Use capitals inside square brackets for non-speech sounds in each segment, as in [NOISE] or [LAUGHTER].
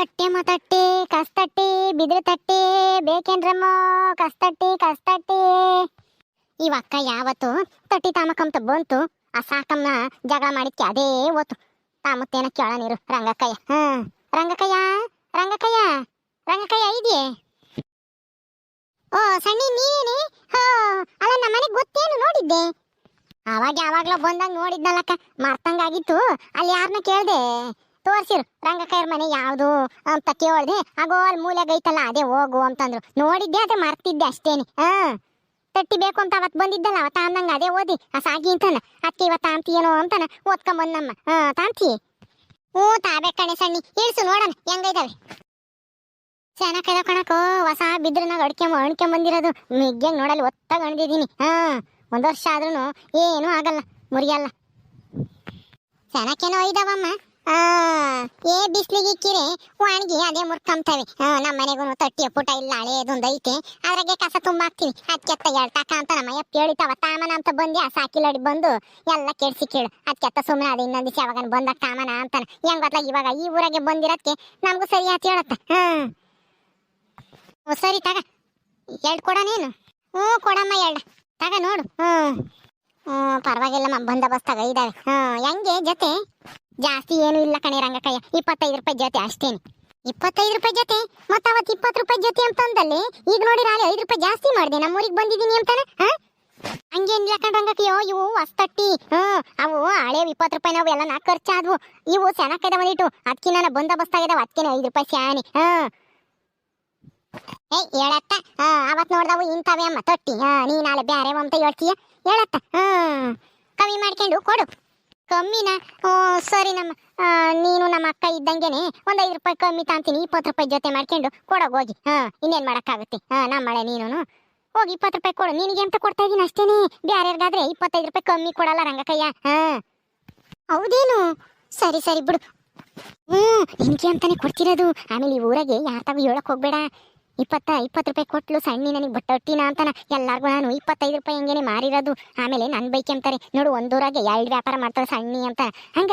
ತಟ್ಟೆ ತಟ್ಟೆ ಕಸ್ತಟ್ಟಿ ಬಿದ್ರೆ ತಟ್ಟೆ, ಬೇಕೇನ್ರಮ್ಮ ಕಸ್ತಟ್ಟಿ ಕಸ್ತಟ್ಟಿ ಇವಕ್ಕ ಯಾವತ್ತು ತಟ್ಟಿ ತಾಮಕಂತ ಬಂತು, ಆ ಸಾಕಮ್ಮ ಜಗಳ ಮಾಡಿದ್ಕೆ ಅದೇ ಓತು ತಾಮತ್ತೇನ ಕೇಳ ನೀರು. ರಂಗಕ್ಕಯ್ಯ. ಹ್ಮ್ ರಂಗಕ್ಕಯ್ಯ ರಂಗಕ್ಕಯ್ಯ ರಂಗಕ್ಕಯ್ಯ ಇದೆಯೇ? ಓ, ಸಣ್ಣಿ ನೀನೇ ಹೋ, ಅಲ್ಲ ನಮ್ಮ ಮನೆಗೆ ಗೊತ್ತೇನು ನೋಡಿದ್ದೆ? ಅವಾಗ ಯಾವಾಗ್ಲೋ ಬಂದಾಗ ನೋಡಿದ್ನಲ್ಲಕ್ಕ, ಮರ್ತಂಗಾಗಿತ್ತು. ಅಲ್ಲಿ ಯಾರನ್ನ ಕೇಳ್ದೆ? ತೋರ್ಸಿರು. ರಂಗಕೈರ್ ಮನೆ ಯಾವುದು ಅಂತ ಕೇಳ್ದೆ, ಆಗೋ ಅಲ್ಲಿ ಮೂಲೆಗೈತಲ್ಲ ಅದೇ ಹೋಗು ಅಂತಂದ್ರು. ನೋಡಿದ್ದೆ, ಅದೇ ಮರ್ತಿದ್ದೆ ಅಷ್ಟೇನೆ. ಹಾ ತಟ್ಟಿ ಬೇಕು ಅಂತ ಅವತ್ತು ಬಂದಿದ್ದಲ್ಲ ಅವತ್ತ ಅಂದಂಗ ಅದೇ ಓದಿ. ಆ ಸಾಗಿ ಅಂತಾನ ಅದಕ್ಕೆ ಅಂತಿ ಏನೋ ಅಂತಾನ ಓದ್ಕೊಂಬಂದಮ್ಮ ಹಾ ತಾಂತಿ. ಹ್ಞೂ ತಾಬೇಕ್ ಕಣೆ ಸಣ್ಣಿ, ಇಳಿಸು, ನೋಡೋಣ, ಹೆಂಗೈತವೆ. ಕೈದ ಕಣಕೋ, ಹೊಸ ಬಿದ್ರನಾಗ ಅಡ್ಕೆ ಅಣ್ಕೊಂಬಂದಿರೋದು ಮಿಗ್ಗೆಂಗ್ ನೋಡಲ್ಲಿ ಒತ್ತಾಗ ಅಣ್ದಿದ್ದೀನಿ ಹಾ ಒಂದ್ ವರ್ಷ ಆದ್ರೂ ಏನೂ ಆಗಲ್ಲ, ಮುರಿಯಲ್ಲ. ಚೆನ್ನಾಗೇನೋ ಇದಾವಮ್ಮ ಆ ಏ ಬಿಸ್ಲಿಗೆ ಕಿರೆ ಒಣಗಿ ಅದೇ ಮುರ್ಕಂತವೆ ನಮ್ಮ ಮನೆಗೂ ತಟ್ಟಿ ಪುಟ ಇಲ್ಲ, ಹಳೇದೊಂದು ಐತೆ. ಅದ್ರಾಗೆ ಕಸ ತುಂಬಾಕ್ತೀನಿ ಅದಕ್ಕೆತ್ತ ಎಳ್ತಾಕ ಅಂತ ನಮ್ಮ ಅಯ್ಯಪ್ಪ ಹೇಳಿತಾವ ತಾಮನ ಅಂತ ಬಂದು ಆ ಸಾಕಿಲಡಿ ಬಂದು ಎಲ್ಲ ಕೆಡ್ಸಿ ಕೇಳು. ಅದಕ್ಕೆತ್ತ ಸುಮ್ಮನೆ ಅದು ಇನ್ನೊಂದು ಯಾವಾಗ ಬಂದ ತಾಮನ ಅಂತಾನ. ಹೆಂಗ್ ಗೊತ್ತಲ್ಲ ಇವಾಗ ಈ ಊರಾಗೆ ಬಂದಿರೋದಕ್ಕೆ ನಮಗೂ ಸರಿ ಅಂತ ಹೇಳತ್ತ. ಹ್ಞೂ ಸರಿ ತಗ. ಎರಡು ಕೊಡ ನೀನು ಹ್ಞೂ, ಕೊಡಮ್ಮ ಎರಡು ತಗ ನೋಡು. ಹ್ಮ್ ಹ್ಞೂ ಪರವಾಗಿಲ್ಲಮ್ಮ ಬಂದೋಬಸ್ತಾಗ ಇದಾವೆ. ಹ್ಞೂ, ಹೆಂಗೆ? ಜೊತೆ? ಜಾಸ್ತಿ ಏನು ಇಲ್ಲ ಕಣೆ ರಂಗಕ್ಕಯ್ಯ ಇಪ್ಪತ್ತೈದು ರೂಪಾಯಿ ಜೊತೆ ಅಷ್ಟೇನೆ. ಇಪ್ಪತ್ತೈದು ರೂಪಾಯಿ ಜೊತೆ? ಮತ್ತ ಅವತ್ತು ಇಪ್ಪತ್ತು ರೂಪಾಯಿ ಜೊತೆ ಅಂತಂದಲ್ಲಿ ಈಗ ನೋಡಿ ನಾನು ಐದು ರೂಪಾಯಿ ಜಾಸ್ತಿ ಮಾಡಿದೆ. ನಮ್ಮೂರಿಗೆ ಬಂದಿದ್ದೀನಿ ಅಂತಾನೆ? ಹಾ? ಹಂಗೇನಿಲ್ಲ ಕಣ್ ಇವು ಹೊಸ್ತಟ್ಟಿ. ಹ್ಮ್ ಅವು ಹಳೆ ಇಪ್ಪತ್ತು ರೂಪಾಯಿ ನಾವು ಎಲ್ಲ ನಾಲ್ಕು ಖರ್ಚಾದ್ವು. ಇವು ಸೆನಕ್ಕದ ಬಂದಿಟ್ಟು ಅದಕ್ಕೆ ನಾನು ಬಂದೋಬಸ್ತಾಗಿದಾವೆ. ಅದಕ್ಕೆ ಐದು ರೂಪಾಯಿ ಸ್ಯಾನಿ. ಹಾ. ಏಯ್, ಹೇಳತ್ತ? ಹಾ, ಅವತ್ ನೋಡ್ದವು ಇಂಥವೇ ಅಮ್ಮ ತೊಟ್ಟಿ. ಹಾ, ನೀ ನಾಳೆ ಬ್ಯಾರೆ ಅಂತ ಹೇಳ್ತೀಯ? ಹೇಳತ್ತ? ಹ್ಮ್ ಕಮ್ಮಿ ಮಾಡ್ಕೊಂಡು ಕೊಡು. ಕಮ್ಮಿನ ಓ ಸರಿ ನಮ್ಮ ನೀನು ನಮ್ಮ ಅಕ್ಕ ಇದ್ದಂಗೆನೆ ಒಂದ್ ಐದು ರೂಪಾಯಿ ಕಮ್ಮಿ ತಾಂತೀನಿ, ಇಪ್ಪತ್ತು ರೂಪಾಯಿ ಜೊತೆ ಮಾಡ್ಕೊಂಡು ಕೊಡೋಗಿ ಹೋಗಿ. ಹಾ, ಇನ್ನೇನ್ ಹಾಂ ಹಾ ನಮ್ಮಳೆ ನೀನು ಹೋಗಿ ಇಪ್ಪತ್ತು ರೂಪಾಯಿ ಕೊಡು. ನಿನಗೆ ಅಂತ ಕೊಡ್ತಾ ಇದೀನಿ ಅಷ್ಟೇನೆ? ಬೇರೆಯವ್ರಿಗಾದ್ರೆ ಇಪ್ಪತ್ತೈದು ರೂಪಾಯಿ ಕಮ್ಮಿ ಕೊಡಲ್ಲ ರಂಗಕಯ್ಯ. ಹಾ. ಹೌದೇನು? ಸರಿ ಸರಿ ಬಿಡು. ಹ್ಮ್, ನಿನ್ಗೆ ಅಂತಾನೆ ಕೊಡ್ತಿರೋದು. ಆಮೇಲೆ ಈ ಊರಾಗೆ ಯಾರ ತಾವು ಹೇಳಕ್ ಹೋಗ್ಬೇಡ. ಇಪ್ಪತ್ತ, ಇಪ್ಪತ್ತು ರೂಪಾಯಿ ಕೊಟ್ಲು ಸಣ್ಣ ನನಗೆ ಬಟ್ಟೊಟ್ಟಿನ ಅಂತಾನ. ಎಲ್ಲರಿಗೂ ನಾನು ಇಪ್ಪತ್ತೈದು ರೂಪಾಯಿ ಹಂಗೇನೆ ಮಾರಿರೋದು. ಆಮೇಲೆ ನನ್ನ ಬೈಕ್ ಅಂತಾರೆ, ನೋಡು ಒಂದೂರಾಗೆ ಎರಡು ವ್ಯಾಪಾರ ಮಾಡ್ತಾರೆ ಸಣ್ಣಿ ಅಂತ. ಹಂಗ?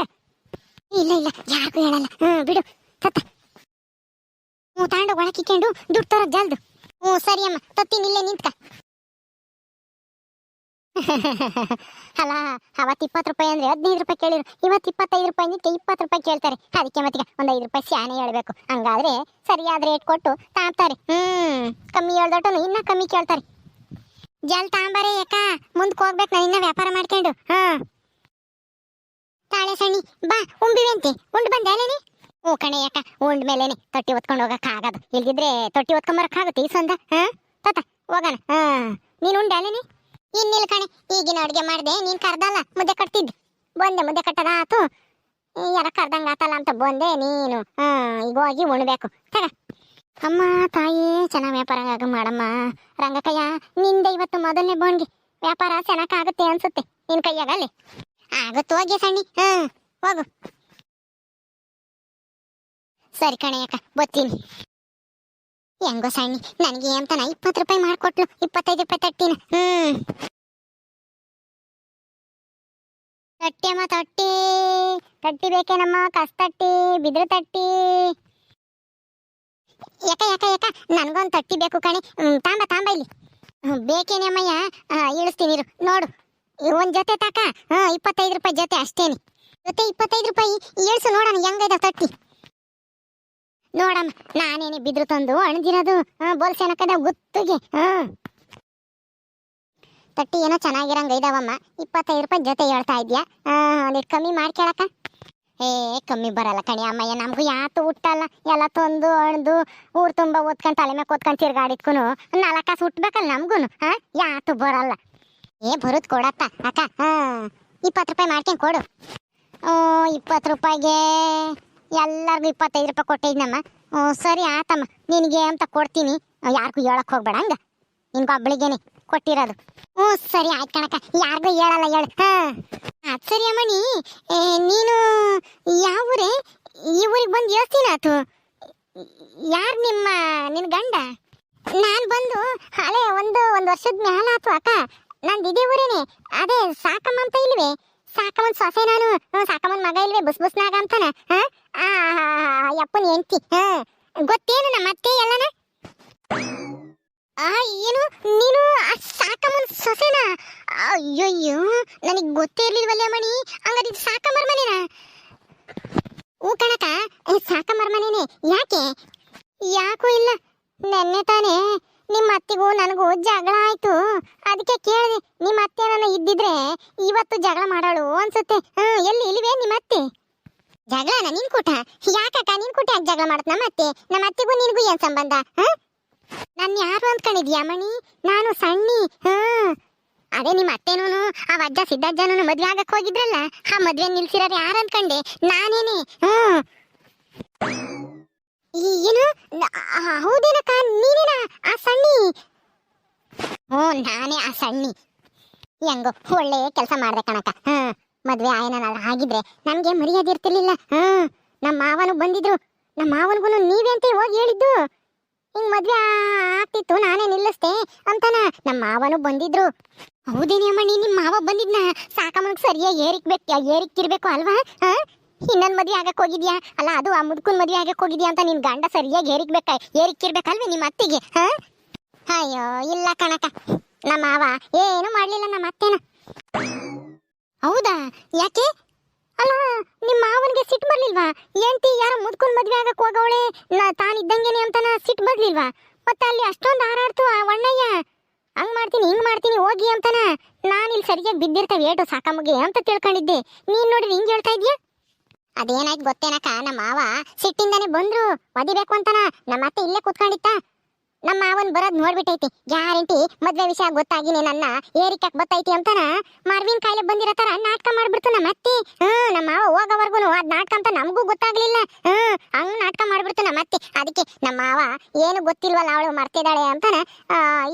ಇಲ್ಲ ಇಲ್ಲ, ಯಾರಿಗೂ ಹೇಳಲ್ಲ. ಹ್ಞೂ ಬಿಡು. ತತ್ತ. ಹ್ಞೂ ತಾಂಡ ಒಳಕಿಕೊಂಡು ದುಡ್ಡು ತರೋದು ಜಲ್ದು. ಹ್ಞೂ ಸರಿ ಅಮ್ಮ ತತ್ತಿನಿಲ್ಲೇ ನಿಂತ್ಕ. [LAUGHS] ಅಲ್ಲ ಅವತ್ತು ಇಪ್ಪತ್ತು ರೂಪಾಯಿ ಅಂದ್ರೆ ಹದಿನೈದು ರೂಪಾಯಿ ಕೇಳಿರು. ಇವತ್ತು ಇಪ್ಪತ್ತೈದು ರೂಪಾಯಿ ಅಂದಿಕ್ಕೆ ಇಪ್ಪತ್ತು ರೂಪಾಯಿ ಕೇಳ್ತಾರೆ. ಅದಕ್ಕೆ ಮತ್ತೆ ಒಂದು ಐದು ರೂಪಾಯಿ ಸ್ಯಾನೆ ಹೇಳ್ಬೇಕು. ಹಂಗಾದ್ರೆ ಸರಿಯಾದ ರೇಟ್ ಕೊಟ್ಟು ತಾಂಬ್ತಾರೆ. ಹ್ಮ್, ಕಮ್ಮಿ ಹೇಳ್ದೊಟ್ಟನು ಇನ್ನ ಕಮ್ಮಿ ಕೇಳ್ತಾರೆ. ಜಲ್ ತಾಂಬಾರೆ ಯಾಕ ಮುಂದಕ್ಕೆ ಹೋಗ್ಬೇಕು ನಾನು ಇನ್ನ ವ್ಯಾಪಾರ ಮಾಡ್ಕೊಂಡು. ಹಾ. ತಾಳೆ ಸಣ್ಣಿ, ಬಾ ಉಂಬಿವೆಂತೆ ಉಂಡು ಬಂದೆ ಓ ಕಣೆ ಯಾಕ ಉಂಡ್ ಮೇಲೇನೆ. ತೊಟ್ಟಿ ಹೊತ್ಕೊಂಡು ಹೋಗಕ್ ಇಲ್ಲದಿದ್ರೆ ಇಲ್ದಿದ್ರೆ ತೊಟ್ಟಿ ಹೊತ್ಕೊಂಬರಕ್ ಆಗುತ್ತೆ ಈ ಸಂದ. ಹಾ, ತಾತ, ಹೋಗೋಣ. ಹಾ, ನೀನು ಉಂಡೆ ಇನ್ನಿಲ್ಲ ಕಣೆ, ಈಗಿನ ಅಡುಗೆ ಮಾಡ್ದೆ, ನೀನ್ ಕರ್ದಲ್ಲ, ಮುದ್ದೆ ಕಟ್ತಿದ್ದೆ. ಬಂದೆ, ಮುದ್ದೆ ಕಟ್ಟದ ಆತು ಯಾರ ಕರ್ದಂಗ ಆತಲ್ಲ ಅಂತ ಬಂದೆ ನೀನು. ಹಾ ಈಗ ಹೋಗಿ ಉಣ್ಬೇಕು. ತಗ. ಅಮ್ಮ, ತಾಯಿ, ಚೆನ್ನಾಗಿ ವ್ಯಾಪಾರ ಮಾಡಮ್ಮ. ರಂಗಕಯ್ಯ, ನಿಂದೆ ಇವತ್ತು ಮೊದಲನೇ ಬೋನ್ಗೆ ವ್ಯಾಪಾರ ಚೆನ್ನಾಗಾಗುತ್ತೆ ಅನ್ಸುತ್ತೆ. ನಿನ್ ಕೈಯಾಗಲ್ಲಿ ಆಗುತ್ತೆ ಹೋಗಿ ಸಣ್ಣಿ. ಹಾ, ಹೋಗು. ಸರಿ ಕಣೆ ಅಕ್ಕ ಬತ್ತೀನಿ ಹೆಂಗೋ ಸಣ್ಣಿ, ನನಗೆ ಅಂತಾನ ಇಪ್ಪತ್ತು ರೂಪಾಯಿ ಮಾಡಿಕೊಟ್ಲು, ಇಪ್ಪತ್ತೈದು ರೂಪಾಯಿ ತಟ್ಟಿನ. ಹ್ಮ್. ತಟ್ಟಿ ಅಮ್ಮ, ತಟ್ಟಿ. ತಟ್ಟಿ ಬೇಕೇನಮ್ಮ, ಕಸ್ ತಟ್ಟಿ, ಬಿದ್ರ ತಟ್ಟಿ. ಯಾಕ ಯಾಕ ಯಾಕ ನನಗೊಂದು ತಟ್ಟಿ ಬೇಕು ಕಣೆ. ತಾಂಬ ತಾಂಬ ಇಲ್ಲಿ. ಬೇಕೇನಮ್ಮಯ್ಯ ಇಳಿಸ್ತೀನಿ ಇರು, ನೋಡು. ಒಂದ್ ಜೊತೆ ತಾಕ? ಹಾ, ಇಪ್ಪತ್ತೈದು ರೂಪಾಯಿ ಜೊತೆ ಅಷ್ಟೇನೆ. ಜೊತೆ ಇಪ್ಪತ್ತೈದು ರೂಪಾಯಿ, ಇಳಿಸು ನೋಡೋಣ ಹೆಂಗೈದ ತಟ್ಟಿ. ನೋಡಮ್ಮ, ನಾನೇನೆ ಬಿದ್ರು ತಂದು ಅಣದಿರೋದು ಹಾ ಬೋಲ್ಸೇನಕ್ಕದ ಗುತ್ತಿಗೆ ಹ್ಮ್ ತಟ್ಟಿ ಏನೋ ಚೆನ್ನಾಗಿರಂಗ ಇದಾವಮ್ಮ ಇಪ್ಪತ್ತೈದು ರೂಪಾಯಿ ಜೊತೆ ಹೇಳ್ತಾ ಇದ್ಯಾ? ಒಂದಿಟ್ಟು ಕಮ್ಮಿ ಮಾಡ್ಕೊಳಕ ಏ, ಕಮ್ಮಿ ಬರಲ್ಲ ಕಣಿ ಅಮ್ಮಯ್ಯ, ನಮಗೂ ಯಾತು ಹುಟ್ಟಲ್ಲ. ಎಲ್ಲ ತಂದು, ಅಣ್ದು, ಊರು ತುಂಬ ಓದ್ಕೊಂಡ್ ತಲೆ ಮೇಲೆ ಓದ್ಕೊಂಡ್ ತಿರ್ಗಾಡಿದ್ಕು ನಾಲ್ಕು ಕಾಸು ಹುಟ್ಬೇಕಲ್ಲ ನಮ್ಗೂನು ಹಾ ಯಾತು ಬರಲ್ಲ. ಏ ಬರೋದು ಕೊಡತ್ತ ಅಕ್ಕ ಹಾ ಇಪ್ಪತ್ತು ರೂಪಾಯಿ ಮಾಡ್ಕೊಂಡ್ ಕೊಡು. ಓ, ಇಪ್ಪತ್ತು ರೂಪಾಯಿಗೆ ಎಲ್ಲರಿಗೂ ಇಪ್ಪತ್ತೈದು ರೂಪಾಯಿ ಕೊಟ್ಟಿದ್ನಮ್ಮ. ಹ್ಞೂ ಸರಿ ಆತಮ್ಮ. ನಿನಗೆ ಅಂತ ಕೊಡ್ತೀನಿ. ಯಾರಿಗೂ ಹೇಳಕ್ಕೆ ಹೋಗ್ಬೇಡ ಹಂಗ? ನಿನ್ಗೆ ಒಬ್ಬಳಿಗೇನೆ ಕೊಟ್ಟಿರೋದು. ಹ್ಞೂ ಸರಿ ಆಯ್ತು ಕಣಕ ಯಾರಿಗೂ ಹೇಳಲ್ಲ ಹೇಳು. ಹಾಂ. ಅದು ಸರಿ ಅಮ್ಮನಿ ಏ, ನೀನು ಯಾವ ಊರೇ? ಈ ಊರಿಗೆ ಬಂದು ಹೇಳ್ತೀನಿ ಆತು ಯಾರು ನಿಮ್ಮ ನಿನ್ನ ಗಂಡ? ನಾನು ಬಂದು ಹಳೆ ಒಂದು ಒಂದು ವರ್ಷದ ಮ್ಯಾಲ ಆತು ಅಕ್ಕ. ನಂದು ಇದೇ ಊರೇನೆ. ಅದೇ ಸಾಕಮ್ಮ ಅಂತ ಇಲ್ವೇ? ಸಾಕಮ್ಮನ್ ಸೊಸೆ ನಾನು. ಸಾಕಮ್ಮನ್ ಮಗ ಇಲ್ವೇ, ಬುಸ್ ಬುಸ್ನಾಗ ಅಂತಾನ. ಯಪ್ಪನ್ ಹೆಂಡ್ತಿ. ಗೊತ್ತೇನು ನಮ್ಮ ಅತ್ತೆ ಎಲ್ಲನ? ಏನು? ನೀನು ಸಾಕಮ್ಮನ್ ಸೊಸೆನಾ? ಅಯ್ಯಯ್ಯೋ, ನನಗೆ ಗೊತ್ತೇ ಇರ್ಲಿಲ್ವಲ್ಲ ಮಣಿ ಹಂಗಾರೆ ಇದು ಸಾಕಮ್ಮರ ಮನೆನಾ? ಓ ಕಣಕ ಸಾಕಮ್ಮರ್ ಮನೆನೇ. ಯಾಕೆ? ಯಾಕೂ ಇಲ್ಲ. ನೆನ್ನೆ ತಾನೇ. ನಿಮ್ಮ ಅತ್ತಿಗೂ ನನಗೂ ಜಗಳ ಆಯ್ತು. ಅದಕ್ಕೆ ಕೇಳಿದೆ, ನಿಮ್ಮ ಅತ್ತೆ ನನ್ನ ಇದ್ದಿದ್ರೆ ಇವತ್ತು ಜಗಳ ಮಾಡಾಳು ಅನ್ಸುತ್ತೆ. ಹ್ಮ್ ಎಲ್ಲಿ ಇಲ್ವೇ ನಿಮ್ಮ ಅತ್ತೆ? ಜಗಳನ ನಿನ್ ಕೂಟ? ಯಾಕಕ್ಕ ನಿನ್ ಕೂಟ ಯಾಕೆ ಜಗಳ ಮಾಡತ್ ನಮ್ಮ ಅತ್ತೆ? ನಮ್ಮ ಅತ್ತೆಗೂ ನಿನ್ಗೂ ಏನ್ ಸಂಬಂಧ? ಹ? ನಾನು ಯಾರು ಅಂದ್ಕೊಂಡಿದ್ಯಾ ಮಣಿ? ನಾನು ಸಣ್ಣಿ. ಹ್ಮ್ ಅದೇ ನಿಮ್ಮ ಅತ್ತೆನೂನು, ಆ ಅಜ್ಜ ಸಿದ್ದಜ್ಜನೂ ಮದ್ವೆ ಆಗಕ್ ಹೋಗಿದ್ರಲ್ಲ? ಆ ಮದ್ವೆ ನಿಲ್ಸಿರೋರು ಯಾರು ಅನ್ಕಂಡೆ ನಾನೇನೆ. ಹ್ಮ್ ಏನು? ಹೌದೇನಕ್ಕ ನೀನೇನ? ಆ ಸಣ್ಣಿ? ಹ್ಞೂ, ನಾನೇ ಆ ಸಣ್ಣಿ. ಹೆಂಗೋ, ಒಳ್ಳೆ ಕೆಲಸ ಮಾಡ್ದೆ ಕಣಕ್ಕ. ಹ್ಮ್ ಮದ್ವೆ ಆಯನ ಆಗಿದ್ರೆ ನನ್ಗೆ ಮರ್ಯಾದೆ ಇರ್ತಿರ್ಲಿಲ್ಲ. ಹ್ಮ್ ನಮ್ಮ ಮಾವನು ಬಂದಿದ್ರು. ನಮ್ಮ ಮಾವನಗೂ ನೀವೇ ಅಂತ ಹೋಗಿ ಹೇಳಿದ್ದು. ಹಿಂಗೆ ಮದ್ವೆ ಆಗ್ತಿತ್ತು, ನಾನೇ ನಿಲ್ಲಿಸ್ತೆ ಅಂತಾನ ನಮ್ಮ ಮಾವನು ಬಂದಿದ್ರು. ಹೌದೇನಿ ನೀನು ನಿಮ್ಮ ಮಾವ ಬಂದಿದ್ನ? ಸಾಕಮ್ಮನಿಗೆ ಸರಿಯಾಗಿ ಏರಿಕ್ಬೇಕು, ಏರಿಕ್ಕಿರ್ಬೇಕು ಅಲ್ವಾ? ಹಾ ಇನ್ನೊಂದ್ ಮದ್ವೆ ಆಗಕ್ ಹೋಗಿದ್ಯಾ? ಅಲ್ಲ, ಅದು ಆ ಮುದ್ಕುನ್ ಮದ್ವೆ ಆಗಕ್ ಹೋಗಿದ್ಯಾ ಅಂತ ನಿನ್ ಗಂಡ ಸರಿಯಾಗಿ ಏರಿಕ್ಬೇಕ? ಏರಿಕ್ಕಿರ್ಬೇಕಲ್ವೇ ನಿಮ್ಮ ಅತ್ತಿಗೆ ಆ ಅಯ್ಯೋ, ಇಲ್ಲ ಕಣಕ ನಮ್ಮ ಮಾವ ಏನು ಮಾಡ್ಲಿಲ್ಲ ನಮ್ಮ ಅತ್ತೆನ. ಹೌದಾ? ಯಾಕೆ? ಅಲ್ಲ, ನಿಮ್ಮ ಮಾವನಿಗೆ ಸಿಟ್ಟು ಬರ್ಲಿಲ್ವಾ? ಹೆಂಡತಿ ಯಾರೋ ಮುದ್ಕುನ್ ಮದ್ವೆ ಆಗಕ್ ಹೋಗವಳೆ? ತಾನಿದ್ದಂಗೆನೆ ಅಂತನ ಸಿಟ್ಟು ಬರ್ಲಿಲ್ವಾ? ಮತ್ತೆ ಅಲ್ಲಿ ಅಷ್ಟೊಂದು ಹಾರಾಡ್ತು ಆ ವಣ್ಣಯ್ಯ. ಹಂಗ್ ಮಾಡ್ತೀನಿ, ಹಿಂಗ್ ಮಾಡ್ತೀನಿ, ಹೋಗಿ ಅಂತಾನ. ಇಲ್ಲಿ ಸರಿಯಾಗಿ ಬಿದ್ದಿರ್ತೇವೆ, ಏಟು ಸಾಕಮ್ಮಗೆ ಅಂತ ತಿಳ್ಕೊಂಡಿದ್ದೆ. ನೀನ್ ನೋಡಿದ್ರೆ ಹಿಂಗ್ ಹೇಳ್ತಾ ಇದ್ಯಾ? ಅದೇನಾಯ್ತು ಗೊತ್ತೇನಕ್ಕ? ನಮ್ಮ ಮಾವ ಸಿಟ್ಟಿಂದಾನೆ ಬಂದ್ರು. ಒದಿಬೇಕು ಅಂತಾನ. ನಮ್ಮ ಅತ್ತೆ ಇಲ್ಲೇ ಕುತ್ಕೊಂಡಿತ್ತ? ನಮ್ಮ ಮಾವನ್ ಬರೋದ್ ನೋಡ್ಬಿಟ್ಟೈತಿ. ಗ್ಯಾರಂಟಿ ಮದ್ವೆ ವಿಷಯ ಗೊತ್ತಾಗಿನೇ ನನ್ನ ಏರಿಕಕ್ ಬತ್ತೈತಿ ಅಂತಾನ. ಮಾರ್ವಿನ್ ಕಾಯಿಲೆ ಬಂದಿರೋ ನಾಟಕ ಮಾಡ್ಬಿಡ್ತು ನಮ್ಮ ಅತ್ತೆ. ಹ್ಮ್ ನಮ್ಮ ಮಾವ ಹೋಗೋವರ್ಗುನು ಅದ್ ನಾಟಕ ಅಂತ ನಮಗೂ ಗೊತ್ತಾಗ್ಲಿಲ್ಲ. ಹ್ಮ್, ಹಂಗ್ ನಾಟಕ ಮಾಡ್ಬಿಡ್ತು ನಮ್ಮ ಅತ್ತೆ. ಅದಕ್ಕೆ ನಮ್ಮ ಮಾವ ಏನು ಗೊತ್ತಿಲ್ವಲ್ಲ ಅವಳು ಮರ್ತಿದ್ದಾಳೆ ಅಂತಾನ.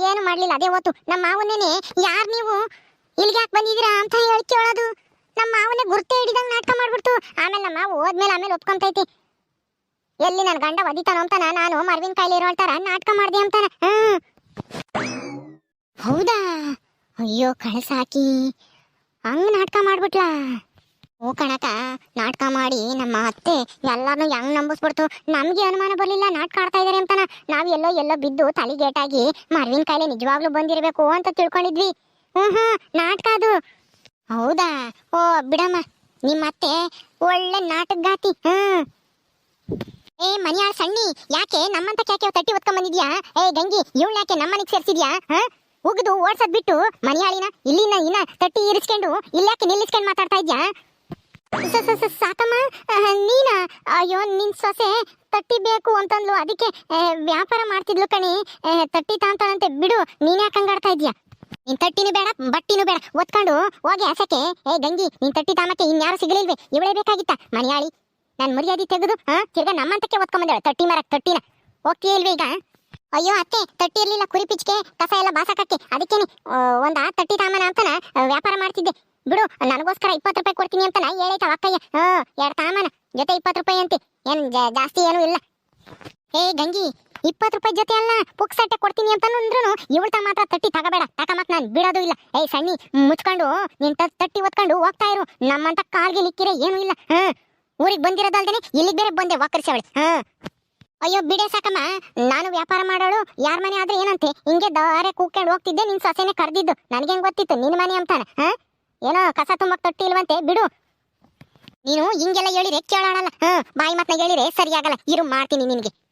ಏನು ಮಾಡ್ಲಿಲ್ಲ. ಅದೇ ಹೊತ್ತು ನಮ್ಮ ಮಾವನೇನೆ ಯಾರ್ ನೀವು ಇಲ್ಲಿಗೆ ಯಾಕೆ ಬಂದಿದ್ದೀರಾ ಅಂತ ಹೇಳಿ ಕೇಳೋದು. ನಮ್ಮ ಮಾವನೇ ಗುರ್ತೆ ಹಿಡಿದಂಗೆ ನಾಟಕ ಮಾಡ್ಬಿಡ್ತು. ಆಮೇಲೆ ನಮ್ಮ ಮಾವ ಹೋದ್ಮೇಲೆ ಆಮೇಲೆ ಒಪ್ಕೊಂತೈತಿ. ಎಲ್ಲಿ ನನ್ನ ಗಂಡ ಒದಿತಾನ ಅಂತಾನ? ನಾನು ಮರ್ವಿನ ಕೈಲಿ ಇರೋ ನಾಟಕ ಮಾಡ್ದೆ ಅಂತಾನ. ಹೌದಾ? ಅಯ್ಯೋ ಕಳ್ಸಾಕಿ ಹಂಗ ನಾಟಕ ಮಾಡ್ಬಿಟ್ಲಾ? ಓ ಕಣಕ, ನಾಟಕ ಮಾಡಿ ನಮ್ಮ ಅತ್ತೆ ಎಲ್ಲಾರ್ನು ಹೆಂಗ್ ನಂಬಿಸ್ಬಿಡ್ತು? ನಮ್ಗೆ ಅನುಮಾನ ಬರಲಿಲ್ಲ ನಾಟಕ ಆಡ್ತಾ ಇದಾರೆ ಅಂತಾನ. ನಾವ್ ಎಲ್ಲೋ ಎಲ್ಲೋ ಬಿದ್ದು ತಲೆಗೇಟಾಗಿ ಮರ್ವಿನ ಕಾಯಿಲೆ ನಿಜವಾಗ್ಲೂ ಬಂದಿರಬೇಕು ಅಂತ ತಿಳ್ಕೊಂಡಿದ್ವಿ. ಹ್ಮ್ ಹ್ಮ್, ನಾಟಕ ಅದು. ಹೌದಾ? ಓ, ಬಿಡಮ್ಮ. ನಿಮ್ಮ ಅತ್ತೆ ಒಳ್ಳೆ ನಾಟಕಗಾತಿ ಹ್ಮ್ ಏ, ಮನೆಯ, ಸಣ್ಣಿ, ಯಾಕೆ ನಮ್ಮಂತ ಕ್ಯಾಕೆ ತಟ್ಟಿ ಹೊತ್ಕೊಂಡ್ ಬಂದಿದ್ಯಾ? ಏ, ಗಂಗಿ, ಇವಳು ಯಾಕೆ ನಮ್ಮನಿಗೆ ಸೇರ್ಸಿದ್ಯಾ, ಹ? ಉಗಿದು ಓಡ್ಸದ್ ಬಿಟ್ಟು ಮನೆಯಾಳಿನ ಇಲ್ಲಿನ ಇನ್ನ ತಟ್ಟಿ ಇರಿಸ್ಕೊಂಡು ಇಲ್ಲಾಕೆ ನಿಲ್ಲಿಸ್ಕೊಂಡು ಮಾತಾಡ್ತಾ ಇದ್ಯಾ? ಸಾಕಮ್ಮ. ನೀನ? ಅಯ್ಯೋ, ನಿನ್ ಸೊಸೆ ತಟ್ಟಿ ಬೇಕು ಅಂತಂದ್ಲು, ಅದಕ್ಕೆ ವ್ಯಾಪಾರ ಮಾಡ್ತಿದ್ಲು ಕಣಿ. ತಟ್ಟಿ ತಾಂತಾಳಂತೆ, ಬಿಡು, ನೀನ್ ಯಾಕೆ ಹಂಗಾಡ್ತಾ ಇದ್ಯಾ? ನಿನ್ ತಟ್ಟಿನೂ ಬೇಡ ಬಟ್ಟಿನೂ ಬೇಡ. ಒತ್ಕೊಂಡು ಹೋಗಿ ಹಸಕ್ಕೆ ಏ ಗಂಗಿ ನಿನ್ ತಟ್ಟಿ ತಾಮಕ್ಕೆ ಇನ್ಯಾರು ಸಿಗಲಿಲ್ವೇ? ಇವಳೇ ಬೇಕಾಗಿತ್ತ? ಮನೆಯಾಳಿ ನನ್ ಮರ್ಯಾದೆ ತೆಗೆದು ಹಾ? ತಿರ್ಗಾ ನಮ್ಮಂತಕ್ಕೆ ಒತ್ಕೊಂಬಂದೇಳ ತಟ್ಟಿ ಮರಕ್ ತಟ್ಟಿನ. ಹೋಗ್ತೀಯ ಇಲ್ವೇ ಈಗ? ಅಯ್ಯೋ ಅತ್ತೆ ತಟ್ಟಿ ಇರ್ಲಿಲ್ಲ ಕುರಿ ಪಿಚ್ಕೆ ಕಸ ಎಲ್ಲ ಬಾಸಕಕ್ಕೆ. ಅದಕ್ಕೇನೆ ಆ, ತಟ್ಟಿ ತಾಮನ ಅಂತನ ವ್ಯಾಪಾರ ಮಾಡ್ತಿದ್ದೆ. ಬಿಡು ನನಗೋಸ್ಕರ ಇಪ್ಪತ್ತು ರೂಪಾಯಿ ಕೊಡ್ತೀನಿ ಅಂತನ ಹೇಳೈತ ಅಕ್ಕಯ್ಯ ಹಾ ಎರಡು ತಾಮನ ಜೊತೆ ಇಪ್ಪತ್ತು ರೂಪಾಯಿ ಅಂತೆ. ಏನು ಜಾಸ್ತಿ ಏನೂ ಇಲ್ಲ. ಏ ಗಂಗಿ ಇಪ್ಪತ್ತು ರೂಪಾಯಿ ಜೊತೆ ಅಲ್ಲ ಪುಕ್ಸಟ್ಟೆ ಕೊಡ್ತೀನಿ ಅಂತ ಅಂದ್ರೂ ಇವಳ್ತ ಮಾತ್ರ ತಟ್ಟಿ ತಗಬೇಡ. ತಕ ಮತ್ ನಾನು ಬಿಡೋದು ಇಲ್ಲ. ಏಯ್ ಸಣ್ಣಿ, ಮುಚ್ಕೊಂಡು, ನಿನ್ ತಟ್ಟಿ ಒತ್ಕೊಂಡು ಹೋಗ್ತಾ ಇರು. ನಮ್ಮಂತ ಕಾಲ್ಗೆ ನಿಕ್ಕಿರೇ ಏನೂ ಇಲ್ಲ. ಹಾ, ಊರಿಗೆ ಬಂದಿರೋದಲ್ದೇನೆ ಇಲ್ಲಿಗೆ ಬೇರೆ ಬಂದೆ ವಾಕರ್ಸವಳೆ. ಹಾ. ಅಯ್ಯೋ, ಬಿಡೆ ಸಾಕಮ್ಮ. ನಾನು ವ್ಯಾಪಾರ ಮಾಡೋಳು, ಯಾರ ಮನೆ ಆದ್ರೆ ಏನಂತೆ? ಹಿಂಗೆ ದಾರೆ ಕೂಕೊಂಡು ಹೋಗ್ತಿದ್ದೆ, ನಿನ್ ಸೊಸೆನೆ ಕರ್ದಿದ್ದು. ನನಗೇನ್ ಗೊತ್ತಿತ್ತು? ನಿನ್ ಮನೆ ಅಂತಾನೆ. ಹಾ? ಏನೋ ಕಸ ತುಂಬಕ್ ತೊಟ್ಟಿ ಇಲ್ವಂತೆ? ಬಿಡು. ನೀನು ಹಿಂಗೆಲ್ಲ ಹೇಳಿರೆ ಕೇಳೋಣಲ್ಲ. ಹಾ, ಬಾಯಿ ಮತ್ತೆ ಹೇಳಿರೆ ಸರಿಯಾಗಲ್ಲ. ಇರು, ಮಾಡ್ತೀನಿ ನಿನಗೆ.